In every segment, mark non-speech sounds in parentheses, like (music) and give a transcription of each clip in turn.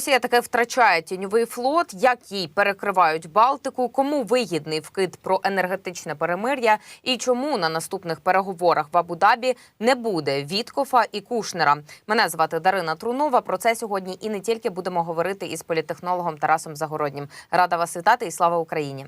Росія таке втрачає тіньовий флот, як їй перекривають Балтику, кому вигідний вкид про енергетичне перемир'я і чому на наступних переговорах в Абу-Дабі не буде Віткофа і Кушнера. Мене звати Дарина Трунова. Про це сьогодні і не тільки будемо говорити із політтехнологом Тарасом Загороднім. Рада вас вітати і слава Україні.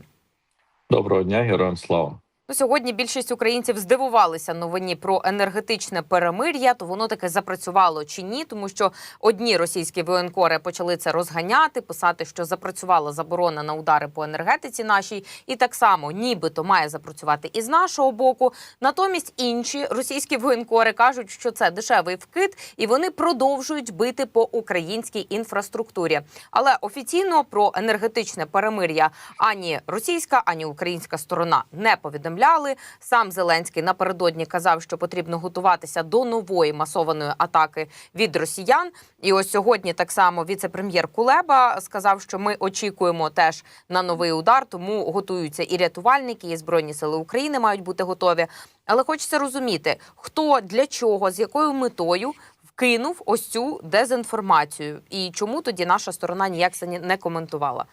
Доброго дня, героям слава. Ну, сьогодні більшість українців здивувалися новині про енергетичне перемир'я. То воно таки запрацювало чи ні, тому що одні російські воєнкори почали це розганяти, писати, що запрацювала заборона на удари по енергетиці нашій, і так само, нібито має запрацювати і з нашого боку. Натомість інші російські воєнкори кажуть, що це дешевий вкид, і вони продовжують бити по українській інфраструктурі. Але офіційно про енергетичне перемир'я ані російська, ані українська сторона не повідомляли. Сам Зеленський напередодні казав, що потрібно готуватися до нової масованої атаки від росіян. І ось сьогодні так само віце-прем'єр Кулеба сказав, що ми очікуємо теж на новий удар, тому готуються і рятувальники, і збройні сили України мають бути готові. Але хочеться розуміти, хто для чого, з якою метою вкинув ось цю дезінформацію, і чому тоді наша сторона ніяк це не коментувала.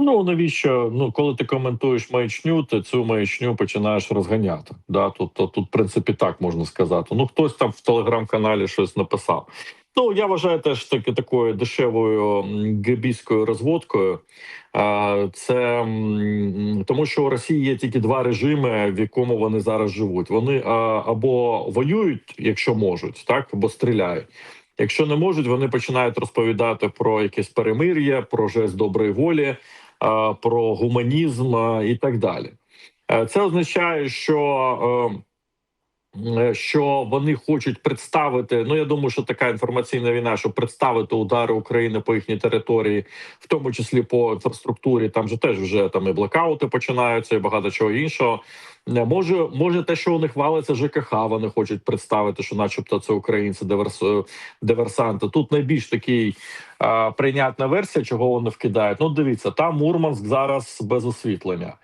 Ну навіщо? Ну, коли ти коментуєш маячню, ти цю маячню починаєш розганяти. Да, тут, тут, тут, в принципі, так можна сказати. Ну, хтось там в телеграм-каналі щось написав. Ну, я вважаю теж таки такою дешевою гебійською розводкою. Це тому, що у Росії є тільки два режими, в якому вони зараз живуть. Вони або воюють, якщо можуть, так або стріляють. Якщо не можуть, вони починають розповідати про якесь перемир'я, про жест доброї волі, про гуманізм і так далі. Е, Це означає, що. Е, е, Що вони хочуть представити? Ну я думаю, що така інформаційна війна, щоб представити удари України по їхній території, в тому числі по інфраструктурі, там же теж вже там і блекаути починаються, і багато чого іншого. Не, Може, може, те, що у них валиться ЖКХ, вони хочуть представити, що, начебто, це українці диверс... диверсанти. Тут найбільш такий а, прийнятна версія, чого вони вкидають. Ну, дивіться, там Мурманськ зараз без освітлення.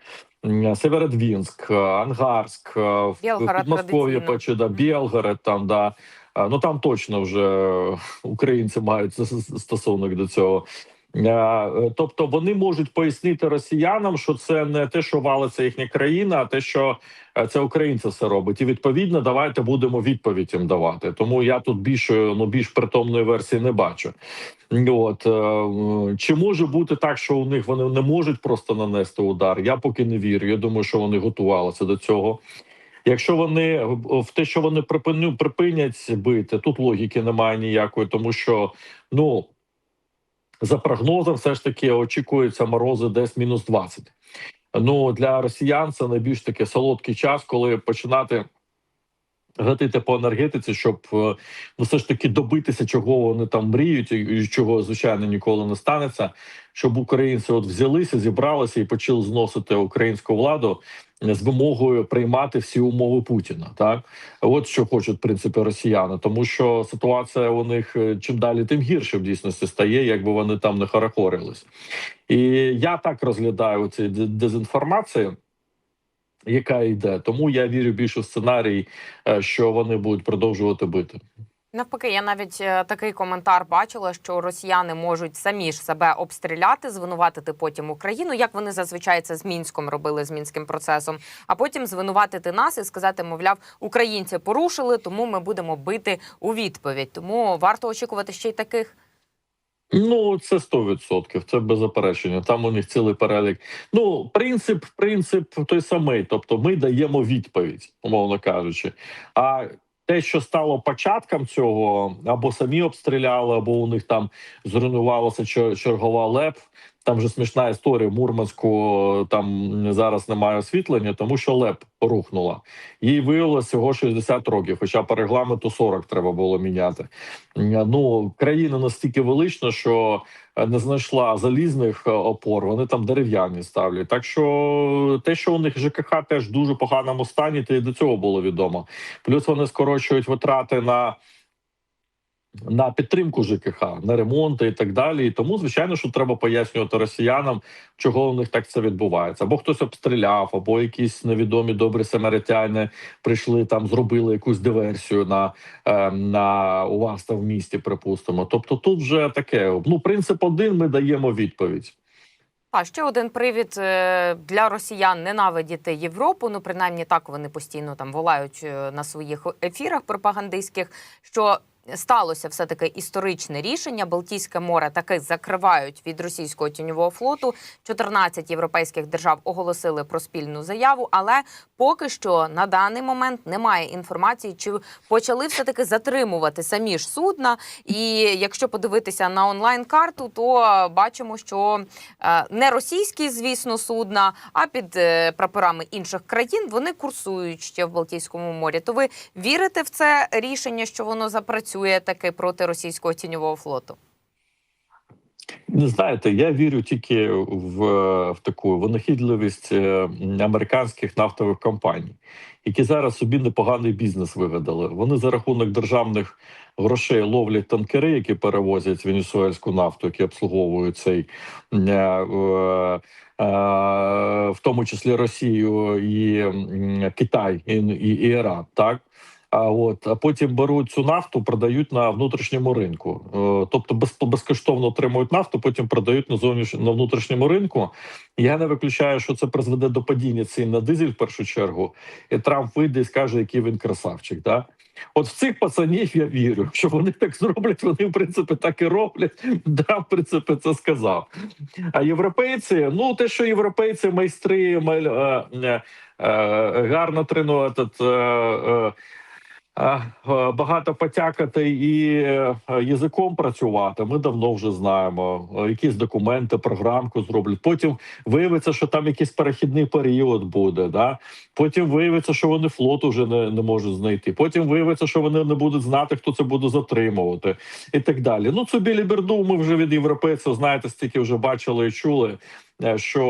Северодвінськ, Ангарськ, в Білгород Підмосков'я традиційно. да, Білгород, там да. Ну там точно вже (laughs) українці мають стосунок до цього. Е, Тобто вони можуть пояснити росіянам, що це не те, що валиться їхня країна, а те, що е, це українці все робить. І відповідно, давайте будемо відповідь їм давати. Тому я тут більше ну більш притомної версії не бачу. От е, чи може бути так, що у них вони не можуть просто нанести удар? Я поки не вірю. Я думаю, що вони готувалися до цього. Якщо вони в те, що вони припинять бити, тут логіки немає ніякої, тому що ну за прогнозом, все ж таки очікуються морози десь мінус 20. Ну для росіян це найбільш таки солодкий час, коли починати гатити по енергетиці, щоб е, ну все ж таки добитися, чого вони там мріють, і і чого звичайно ніколи не станеться. Щоб українці от взялися, зібралися і почали зносити українську владу з вимогою приймати всі умови Путіна. Так от що хочуть в принципі росіяни, тому що ситуація у них е, чим далі, тим гірше в дійсності стає, якби вони там не хорохорились. І я так розглядаю ці дезінформації. Яка йде, тому я вірю більше в сценарій, е, що вони будуть продовжувати бити. Навпаки, я навіть е, такий коментар бачила, що росіяни можуть самі ж себе обстріляти, звинуватити потім Україну, як вони зазвичай це з мінськом робили з мінським процесом, а потім звинуватити нас і сказати, мовляв, українці порушили, тому ми будемо бити у відповідь. Тому варто очікувати ще й таких. Ну, це 100%, це без заперечення. Там у них цілий перелік. Ну, принцип, принцип той самий. Тобто, ми даємо відповідь, умовно кажучи. А те, що стало початком цього, або самі обстріляли, або у них там зруйнувалася чер- чергова ЛЕП. Там же смішна історія. В Мурманську там зараз немає освітлення, тому що ЛЕП рухнула. Їй виявилося всього 60 років, хоча по регламенту 40 треба було міняти. Ну країна настільки велична, що е, не знайшла залізних е, опор. Вони там дерев'яні ставлять. Так що те, що у них ЖКХ теж дуже поганому стані, то і до цього було відомо. Плюс вони скорочують витрати на. На підтримку ЖКХ, на ремонти і так далі. І тому, звичайно, що треба пояснювати росіянам, чого у них так це відбувається. Або хтось обстріляв, або якісь невідомі добрі самаритяни прийшли там, зробили якусь диверсію на, е, на у вас там в місті, припустимо. Тобто, тут вже таке. Ну, принцип один, ми даємо відповідь. А ще один привід е, для росіян ненавидіти Європу. Ну, принаймні так вони постійно там волають е, на своїх ефірах пропагандистських. Що сталося все таки історичне рішення. Балтійське море таки закривають від російського тіньового флоту. 14 європейських держав оголосили про спільну заяву, але поки що на даний момент немає інформації, чи почали все таки затримувати самі ж судна. І якщо подивитися на онлайн карту, то бачимо, що е, не російські, звісно, судна, а під е, прапорами інших країн вони курсують ще в Балтійському морі. То ви вірите в це рішення, що воно запрацює таки проти російського тіньового флоту? Не знаєте, я вірю тільки в, в таку винахідливість е, американських нафтових компаній, які зараз собі непоганий бізнес вигадали. Вони за рахунок державних грошей ловлять танкери, які перевозять венесуельську нафту, які обслуговують цей е, е, в тому числі Росію і Китай і Іран, так. А от а потім беруть цю нафту, продають на внутрішньому ринку. Е, тобто без, безкоштовно отримують нафту, потім продають на зовніш... на внутрішньому ринку. Я не виключаю, що це призведе до падіння цін на дизель в першу чергу. І Трамп вийде і скаже, який він красавчик. Да? От в цих пацанів я вірю, що вони так зроблять. Вони в принципі так і роблять. (laughs) Да, в принципі, це сказав. А європейці, ну те, що європейці майстри маль, е, е, е, гарно тренують. Е, е, багато потякати і е, язиком працювати. Ми давно вже знаємо. Е, Якісь документи, програмку зроблять. Потім виявиться, що там якийсь перехідний період буде. Да? Потім виявиться, що вони флот уже не, не можуть знайти. Потім виявиться, що вони не будуть знати, хто це буде затримувати, і так далі. Ну цю біліберду ми вже від європейців знаєте, стільки вже бачили і чули. Е, Що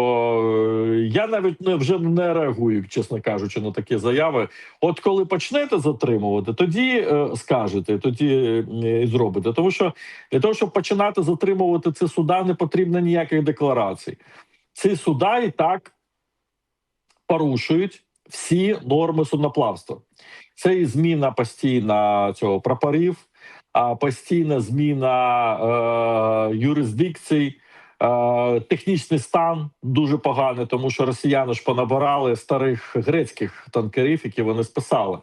е, я навіть не вже не реагую, чесно кажучи, на такі заяви. От коли почнете затримувати, тоді е, скажете, тоді і зробите. Тому що для того, щоб починати затримувати ці суда, не потрібно ніяких декларацій. Ці суда і так порушують всі норми судноплавства. Це і зміна постійна цього прапорів, постійна зміна е, юрисдикцій. Е, Технічний стан дуже поганий, тому що росіяни ж понабирали старих грецьких танкерів, які вони списали.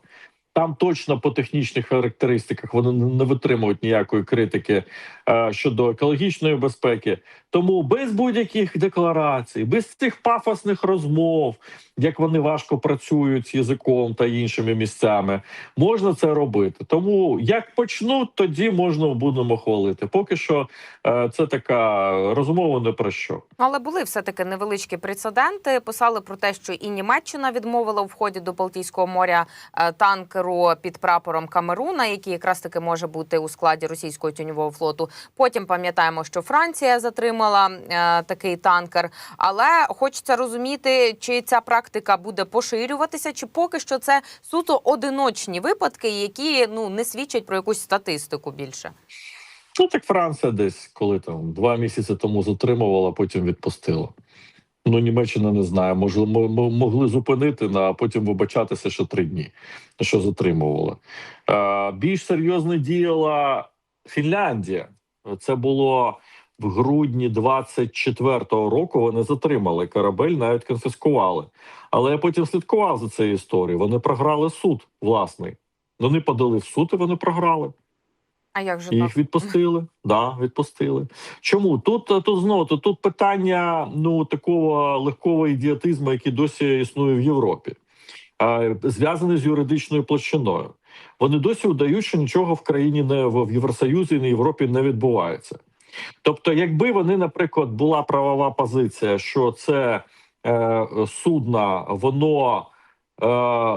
Там точно по технічних характеристиках вони не- витримують ніякої критики е, щодо екологічної безпеки. Тому без будь-яких декларацій, без цих пафосних розмов, як вони важко працюють з язиком та іншими місцями, можна це робити. Тому як почнуть, тоді можна будемо хвалити. Поки що е, це така розмова не про що. Але були все таки невеличкі прецеденти. Писали про те, що і Німеччина відмовила у вході до Балтійського моря е, танкеру під прапором Камеруна, який якраз таки може бути у складі російського тіньового флоту. Потім пам'ятаємо, що Франція затримала е, такий танкер. Але хочеться розуміти, чи ця практика буде поширюватися, чи поки що це суто одиночні випадки, які ну не свідчать про якусь статистику більше. Ну так Франція десь коли там два місяці тому затримувала, потім відпустила. Ну, Німеччина не знаю. Може, мо- мо- могли зупинити, а потім вибачатися, що три дні, що затримували. Більш серйозно діяла Фінляндія. Це було в грудні 24-го року. Вони затримали корабель, навіть конфіскували. Але я потім слідкував за цією історією. Вони програли суд власний. Вони подали в суд і вони програли. А як же? Їх відпустили. (laughs) Да, відпустили. Чому тут тут знову тут, тут питання ну такого легкого ідіотизму, який досі існує в Європі, зв'язаний з юридичною площиною. Вони досі удають, що нічого в країні не в в Євросоюзі і на Європі не відбувається. Тобто, якби вони, наприклад, була правова позиція, що це е, судна, воно е,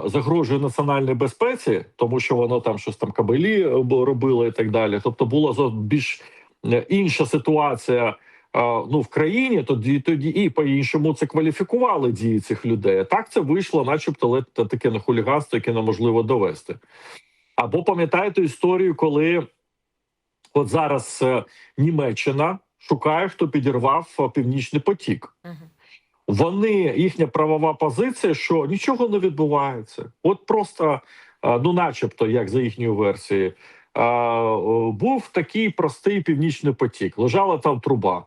загрожує національній безпеці, тому що воно там щось там кабелі е, робило і так далі. Тобто була більш е, інша ситуація. е, Ну, в країні тоді тоді і по-іншому це кваліфікували дії цих людей. Так це вийшло, начебто, ледь таке на хуліганство, яке неможливо довести. Або пам'ятаєте історію, коли От зараз е, Німеччина шукає, хто підірвав е, північний потік. Мгм. Вони їхня правова позиція, що нічого не відбувається. От просто, ну, начебто, як за їхньою версією, був такий простий північний потік. Лежала там труба.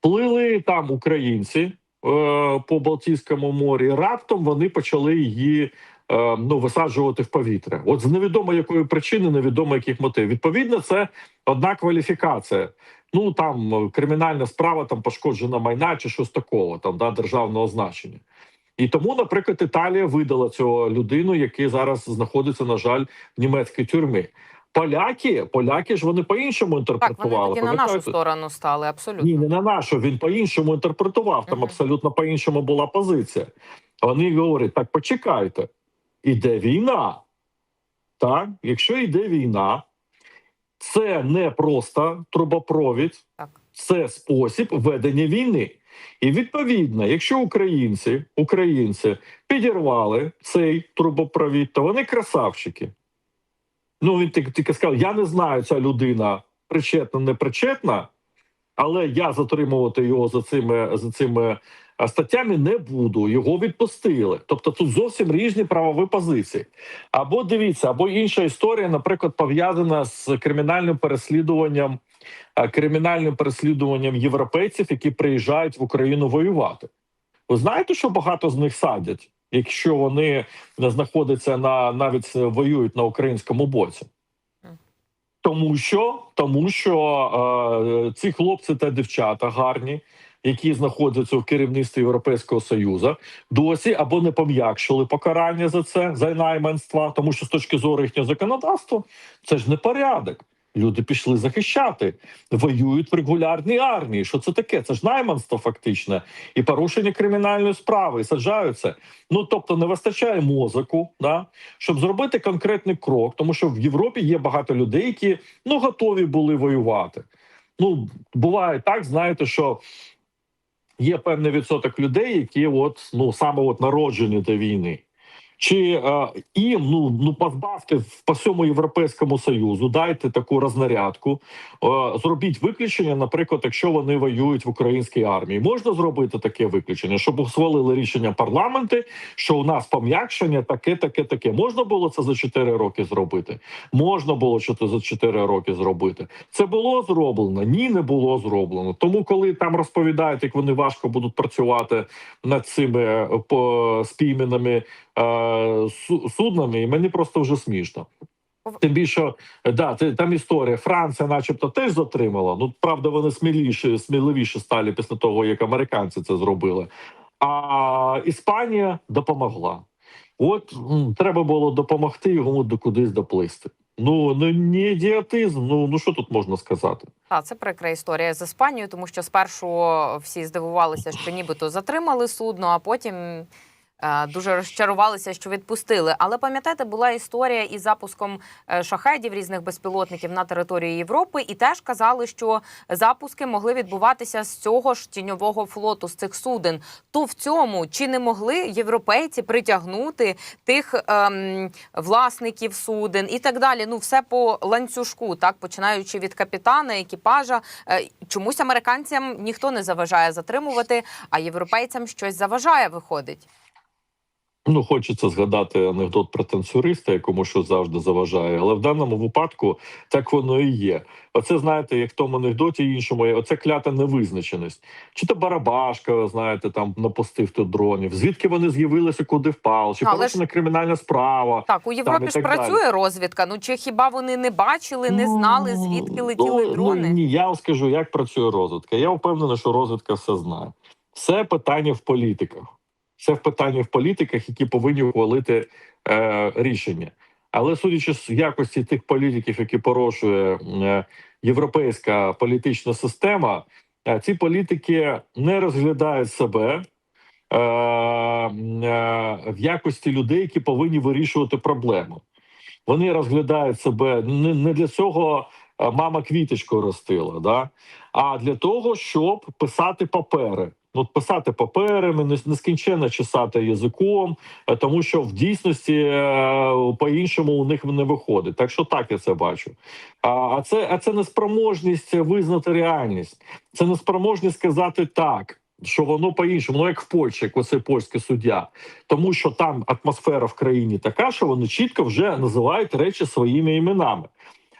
Плили там українці е, по Балтійському морі. Раптом вони почали її ну, висаджувати в повітря. От з невідомо якої причини, невідомо яких мотив. Відповідно, це одна кваліфікація. Ну там е, кримінальна справа, там пошкоджена майна чи щось такого, там да, державного значення. І тому, наприклад, Італія видала цього людину, який зараз знаходиться, на жаль, в німецькій тюрмі. Поляки, поляки ж вони по-іншому Так, вони інтерпретували. на нашу сторону стали, абсолютно. Ні, не на нашу. Він по-іншому інтерпретував. Там Мгм. абсолютно по-іншому була позиція. Вони говорять: так, почекайте, іде війна. Так, якщо йде війна, це не просто трубопровід, Так. це спосіб ведення війни. І відповідно, якщо українці, українці підірвали цей трубопровід, то вони красавчики. Ну, він тільки, тільки сказав: я не знаю, ця людина причетна, не причетна, але я затримувати його за цими за цими е, статтями не буду. Його відпустили. Тобто тут зовсім різні правові позиції. Або дивіться, або інша історія, наприклад, пов'язана з кримінальним переслідуванням, е, кримінальним переслідуванням європейців, які приїжджають в Україну воювати. Ви знаєте, що багато з них садять, якщо вони не знаходяться на навіть е, воюють на українському боці. Тому що, тому що е, ці хлопці та дівчата гарні, які знаходяться в керівництві Європейського Союзу, досі або не пом'якшили покарання за це за найманства, тому що з точки зору їхнього законодавства це ж не порядок. Люди пішли захищати, воюють в регулярній армії. Що це таке? Це ж найманство фактичне і порушення кримінальної справи, і саджаються. Ну тобто не вистачає мозоку, да, щоб зробити конкретний крок, тому що в Європі є багато людей, які ну готові були воювати. Ну буває так, знаєте, що є певний відсоток людей, які от ну саме от народжені до війни. Чи е, їм ну ну позбавте по всьому європейському союзу, дайте таку рознарядку, е, зробіть виключення, наприклад, якщо вони воюють в українській армії, можна зробити таке виключення, щоб ухвалили рішення парламенти, що у нас пом'якшення таке, таке, таке. Можна було це за 4 роки зробити? Можна було що за 4 роки зробити. Це було зроблено? Ні, не було зроблено. Тому, коли там розповідають, як вони важко будуть працювати над цими е, е, суднами, і мені просто вже смішно. Тим більше, да, там історія. Франція, начебто, теж затримала. Ну правда, вони сміліші, сміливіші стали після того, як американці це зробили. А Іспанія допомогла. От треба було допомогти йому до кудись доплисти. Ну ну не ідіотизм. Ну ну що тут можна сказати? Так, це прикра історія з Іспанією, тому що спершу всі здивувалися, що нібито затримали судно, а потім дуже розчарувалися, що відпустили. Але пам'ятаєте, була історія із запуском е, шахедів різних безпілотників на території Європи, і теж казали, що запуски могли відбуватися з цього ж тіньового флоту, з цих суден. То в цьому чи не могли європейці притягнути тих ем, власників суден і так далі? Ну, все по ланцюжку, так починаючи від капітана, екіпажа. Е, Чомусь американцям ніхто не заважає затримувати, а європейцям щось заважає, виходить. Ну, хочеться згадати анекдот про танцюриста, якому що завжди заважає, але в даному випадку так воно і є. Оце знаєте, як в тому анекдоті іншому, оце клята невизначеність. Чи то Барабашка, знаєте, там напустив тут дронів. Звідки вони з'явилися, куди впали? Чи Але ж- кримінальна справа? Так, у Європі і ж працює розвідка. Ну чи хіба вони не бачили, не знали, звідки летіли ну, дрони? Ну, ні, я вам скажу, як працює розвідка. Я впевнений, що розвідка все знає. Все питання в політиках. Все в питання в політиках, які повинні ухвалити е, рішення. Але судячи з якості тих політиків, які порушує е, європейська політична система, е, ці політики не розглядають себе е, е, в якості людей, які повинні вирішувати проблему. Вони розглядають себе не, не для цього е, мама квіточку ростила, да? а для того, щоб писати папери. От писати паперами, нескінченно чесати язиком, е, тому що в дійсності е, по-іншому у них не виходить. Так що так я це бачу. А, це а це неспроможність визнати реальність. Це неспроможність сказати так. Що воно по-іншому, ну як в Польщі, як оцей польський суддя, тому що там атмосфера в країні така, що вони чітко вже називають речі своїми іменами.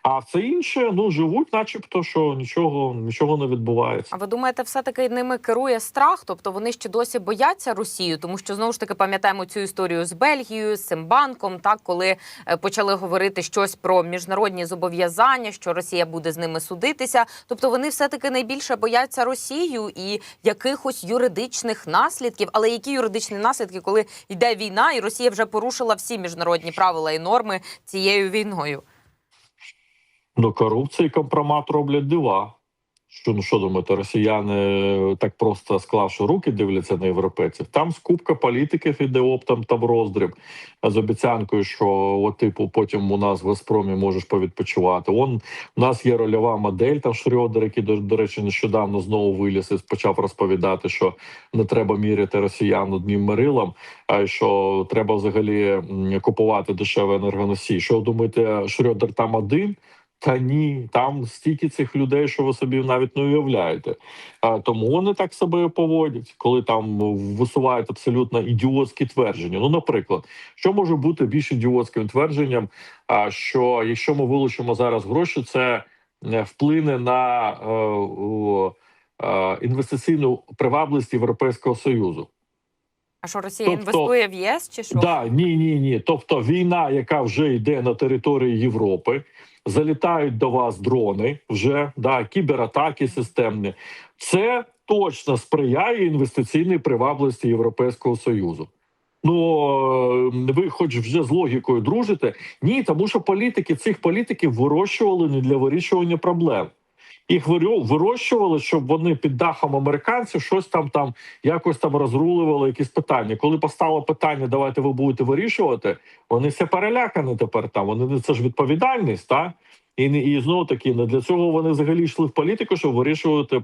А все інше ну живуть, начебто, що нічого нічого не відбувається. А ви думаєте, все таки ними керує страх? Тобто вони ще досі бояться Росію, тому що знову ж таки пам'ятаємо цю історію з Бельгією, з цим банком, так коли е, почали говорити щось про міжнародні зобов'язання, що Росія буде з ними судитися. Тобто вони все таки найбільше бояться Росію і якихось юридичних наслідків. Але які юридичні наслідки, коли йде війна, і Росія вже порушила всі міжнародні правила і норми цією війною? Ну, корупція і компромат роблять дива. Що ну що думаєте, росіяни так просто склавши руки, дивляться на європейців. Там скупка політиків іде оптом та в роздріб з обіцянкою, що от, типу, потім у нас в Газпромі можеш повідпочивати. Он у нас є рольова модель. Там Шрьодер, який до, до речі, нещодавно знову виліз і почав розповідати, що не треба міряти росіян одним мирилом, а що треба взагалі купувати дешевий енергоносій. Що думаєте, Шрьодер там один? Та ні, там стільки цих людей, що ви собі навіть не уявляєте. А, тому вони так себе поводять, коли там висувають абсолютно ідіотські твердження. Ну, наприклад, що може бути більш ідіотським твердженням? А що якщо ми вилучимо зараз гроші, це е, вплине на е, е, інвестиційну привабливість Європейського союзу. А що Росія Тобто- інвестує в ЄС чи що? Да, ні, ні, ні. Тобто війна, яка вже йде на території Європи, залітають до вас дрони, вже да, кібератаки системні. Це точно сприяє інвестиційній привабливості Європейського союзу. Ну е, ви, хоч вже з логікою дружите, ні, тому що політики цих політиків вирощували не для вирішування проблем. Їх вирощували, щоб вони під дахом американців щось там там якось там розруливали якісь питання. Коли постало питання, давайте ви будете вирішувати, вони все перелякані тепер там. Вони це ж відповідальність, так? І, не- і знову таки не для цього вони взагалі йшли в політику, щоб вирішувати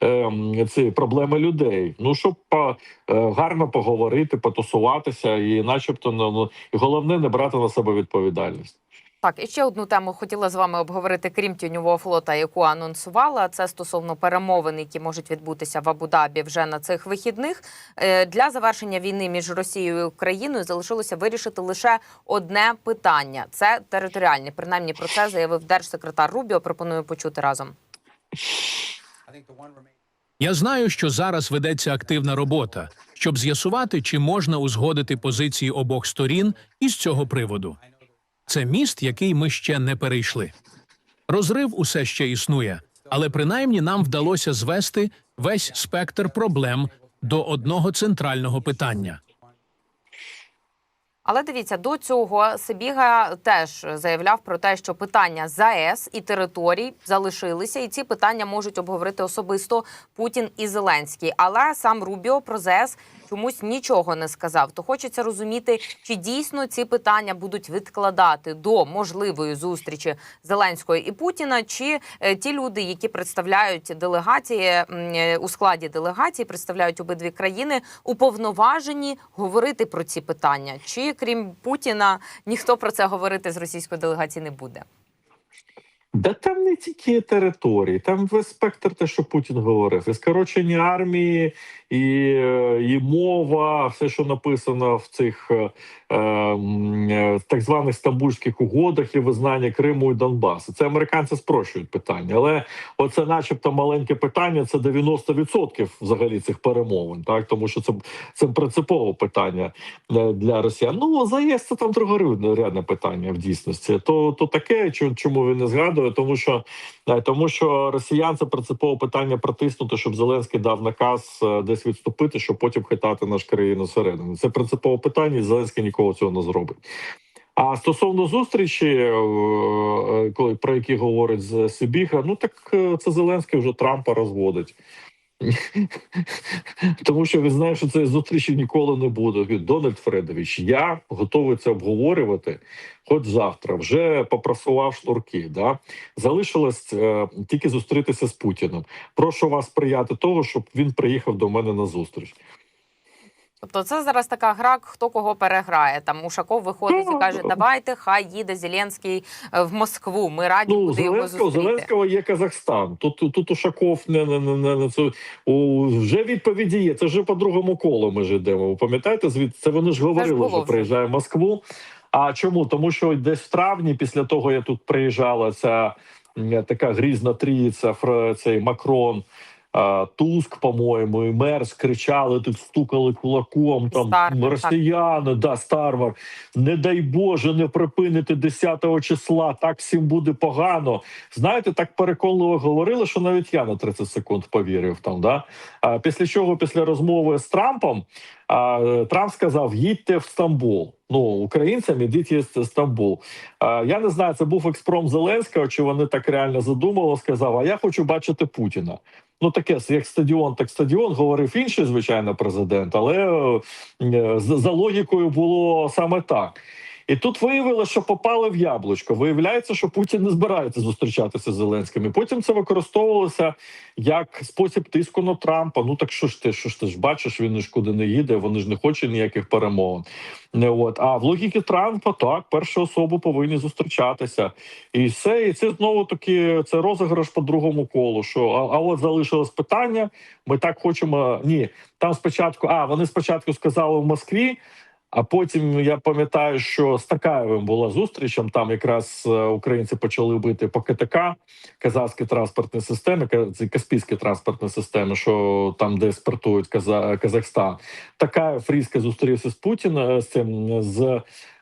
ем, ці проблеми людей. Ну щоб по, е, гарно поговорити, потусуватися, і, начебто, ну, ну головне не брати на себе відповідальність. Так, і ще одну тему хотіла з вами обговорити, крім тіньового флота, яку анонсувала. Це стосовно перемовин, які можуть відбутися в Абу-Дабі вже на цих вихідних. Е, Для завершення війни між Росією і Україною залишилося вирішити лише одне питання: це територіальне. Принаймні про це заявив держсекретар Рубіо. Пропоную почути разом. Я знаю, що зараз ведеться активна робота, щоб з'ясувати, чи можна узгодити позиції обох сторін із цього приводу. Це міст, який ми ще не перейшли. Розрив усе ще існує, але принаймні нам вдалося звести весь спектр проблем до одного центрального питання. Але дивіться, до цього Сибіга теж заявляв про те, що питання ЗАЕС і територій залишилися, і ці питання можуть обговорити особисто Путін і Зеленський. Але сам Рубіо про ЗАЕС чомусь нічого не сказав. То хочеться розуміти, чи дійсно ці питання будуть відкладати до можливої зустрічі Зеленського і Путіна, чи е, ті люди, які представляють делегації е, у складі делегації, представляють обидві країни, уповноважені говорити про ці питання, чи крім Путіна ніхто про це говорити з російської делегації не буде. Да там не тільки території, там весь спектр те, що Путін говорив, і скорочення армії, і, е, і мова, все, що написано в цих е, е, е, так званих стамбульських угодах і визнання Криму і Донбасу. Це американці спрощують питання, але оце, начебто, маленьке питання, це 90% взагалі цих перемовин, так тому що це, це принципове питання для росіян. Ну заєз це там другорядне питання в дійсності. То, то таке, чому він не згадує, тому що е, тому що росіян це принципове питання протиснути, щоб Зеленський дав наказ е, десь відступити, щоб потім хитати наш країну середину. Це принципове питання, і Зеленський нікого цього не зробить. А стосовно зустрічі, е, коли про які говорить з Сибіга, ну так це Зеленський вже Трампа розводить. (laughs) Тому що він знає, що цієї зустрічі ніколи не буде. Дональд Фредович, я готовий це обговорювати. Хоч завтра вже попрасував шнурки. Да? Залишилось е, тільки зустрітися з Путіним. Прошу вас сприяти того, щоб він приїхав до мене на зустріч. Тобто це зараз така гра, хто кого переграє. Там Ушаков виходить і каже: давайте, хай їде Зеленський е, в Москву. Ми раді Ну, його Зеленського, зустріти. Зеленського є Казахстан. Тут тут Ушаков не, не, не, не, не це у, вже відповіді є. Це вже по другому колу. Ми ж йдемо. Ви пам'ятаєте? Звідти це вони ж говорили, що приїжджає в Москву. А чому? Тому що десь в травні, після того як тут приїжджала ця така грізна трійця, цей Макрон. Туск, по-моєму, і Мерс кричали, тут стукали кулаком. Там Стармер, росіяни, да, Стармер. Не дай Боже, не припинити 10-го числа. Так всім буде погано. Знаєте, так переконливо говорили, що навіть я на 30 секунд повірив там. Да? А після чого, після розмови з Трампом, а, Трамп сказав: їдьте в Стамбул. Ну, українцям ідіть в Стамбул. А, я не знаю, це був експром Зеленського, чи вони так реально задумали, сказав: А я хочу бачити Путіна. Ну, таке як стадіон, так стадіон, говорив інший, звичайно, президент, але е, за, за логікою було саме так. І тут виявилося, що попали в яблучко. Виявляється, що Путін не збирається зустрічатися з Зеленським. І потім це використовувалося як спосіб тиску на Трампа. Ну так що ж ти, що ж ти ж бачиш, він ж куди не їде, вони ж не хочуть ніяких перемовин. Не от а в логіки Трампа так, перші особи повинні зустрічатися, і все, і це знову таки це розіграш по другому колу. Що от залишилось питання. Ми так хочемо. Ні, там спочатку. А вони спочатку сказали в Москві. А потім я пам'ятаю, що з Такаєвим була зустріч. Там якраз е, українці почали бити по КТК, казахські транспортні системи, каспійські транспортні системи, що там, де експортують Казахстан. Такаєв різко зустрівся з Путіним з цим з.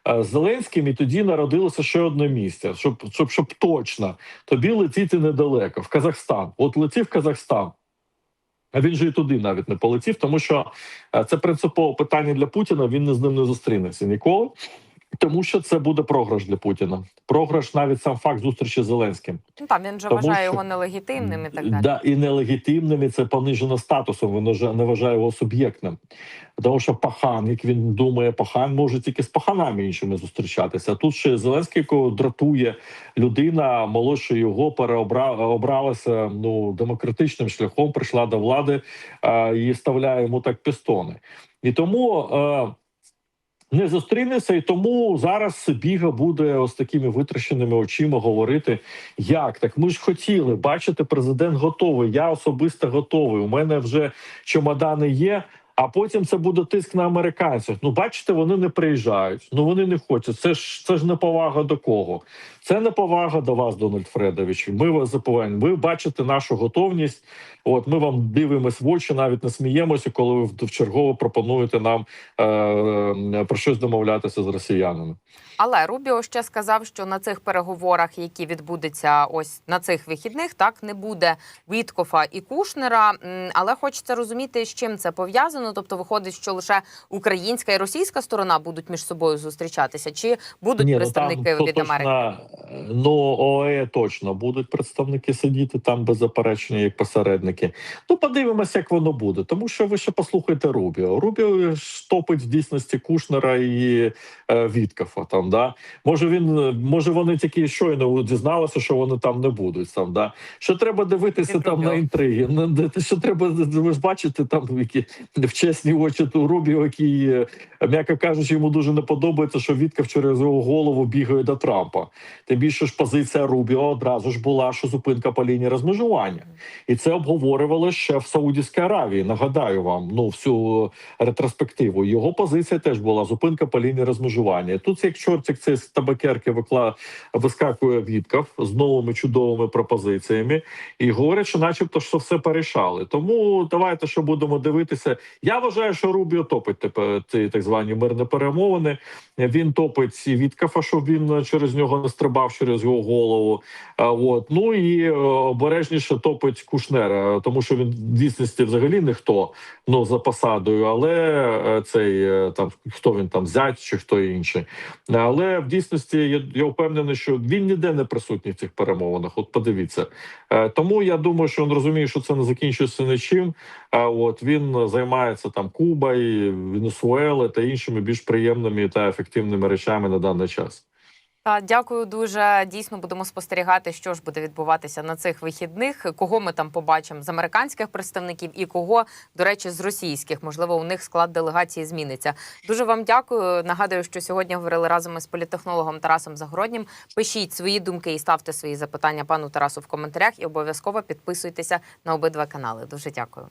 е, Зеленським і тоді народилося ще одне місце, щоб щоб щоб точно тобі летіти недалеко в Казахстан. От летів Казахстан. Він же і туди навіть не полетів, тому що е, це принципове питання для Путіна. Він з ним не зустрінеться ніколи, тому що це буде програш для Путіна. Програш навіть сам факт зустрічі з Зеленським. Ну, там він же Тому вважає що- його нелегітимним і так далі. Да, і нелегітимним, і це понижено статусом. Він вже не вважає його суб'єктним. Тому що пахан, як він думає, пахан може тільки з паханами іншими зустрічатися. А тут ще Зеленський якого дратує людина, молодше його переобралася ну демократичним шляхом, прийшла до влади е, і вставляє йому так пістони. І тому. Не зустрінеться, і тому зараз біга буде ось такими витраченими очима говорити, як так. Ми ж хотіли бачити, президент готовий. Я особисто готовий. У мене вже чемодани є. А потім це буде тиск на американців. Ну, бачите, вони не приїжджають. Ну вони не хочуть. Це ж це ж неповага до кого. Це неповага до вас, Дональд Фредович. Ми вас запеваємо. Ви бачите нашу готовність. От ми вам дивимось в очі, навіть не сміємося, коли ви вчергово пропонуєте нам е, е, про щось домовлятися з росіянами. Але Рубіо ще сказав, що на цих переговорах, які відбудуться ось на цих вихідних, так не буде Віткофа і Кушнера. Але хочеться розуміти, з чим це пов'язано. Тобто, виходить, що лише українська і російська сторона будуть між собою зустрічатися, чи будуть Ні, представники ну, там, від Америки? Ну ОЕ точно будуть представники сидіти там беззаперечно, як посередники. Ну подивимося, як воно буде. Тому що ви ще послухайте Рубіо. Рубіо ж топить в дійсності Кушнера і е, Віткафа. Там да може він е, може вони тільки щойно дізналися, що вони там не будуть. Там да що треба дивитися там на інтриги. Що треба ви ж бачите там які в чесні очі ту Рубіо, який е, м'яко кажучи, йому дуже не подобається, що Віткав через його голову бігає до Трампа. Тим більше ж позиція Рубіо одразу ж була, що зупинка по лінії розмежування, і це обговорювали ще в Саудівській Аравії. Нагадаю вам, ну всю ретроспективу. Його позиція теж була зупинка по лінії розмежування. Тут як чортик це з табакерки викла вискакує Віткав з новими чудовими пропозиціями і говорять, що, начебто, що все порішали. Тому давайте що будемо дивитися. Я вважаю, що Рубіо топить тепер ці так звані мирні перемовини. Він топить Віткафа, щоб він через нього не стрибав. Стрибав через його голову. А, От ну і е, обережніше топить Кушнера, тому що він в дійсності взагалі ніхто ну за посадою, але е, цей е, там хто він там зять чи хто інший. Але в дійсності я, я впевнений, що він ніде не присутній в цих перемовинах. От подивіться. Е, Тому я думаю, що він розуміє, що це не закінчується нічим. От він займається там Кубою, Венесуелою та іншими більш приємними та ефективними речами на даний час. Дякую дуже. Дійсно будемо спостерігати, що ж буде відбуватися на цих вихідних. Кого ми там побачимо з американських представників і кого, до речі, з російських. Можливо, у них склад делегації зміниться. Дуже вам дякую. Нагадую, що сьогодні говорили разом із політехнологом Тарасом Загороднім. Пишіть свої думки і ставте свої запитання пану Тарасу в коментарях. І обов'язково підписуйтеся на обидва канали. Дуже дякую.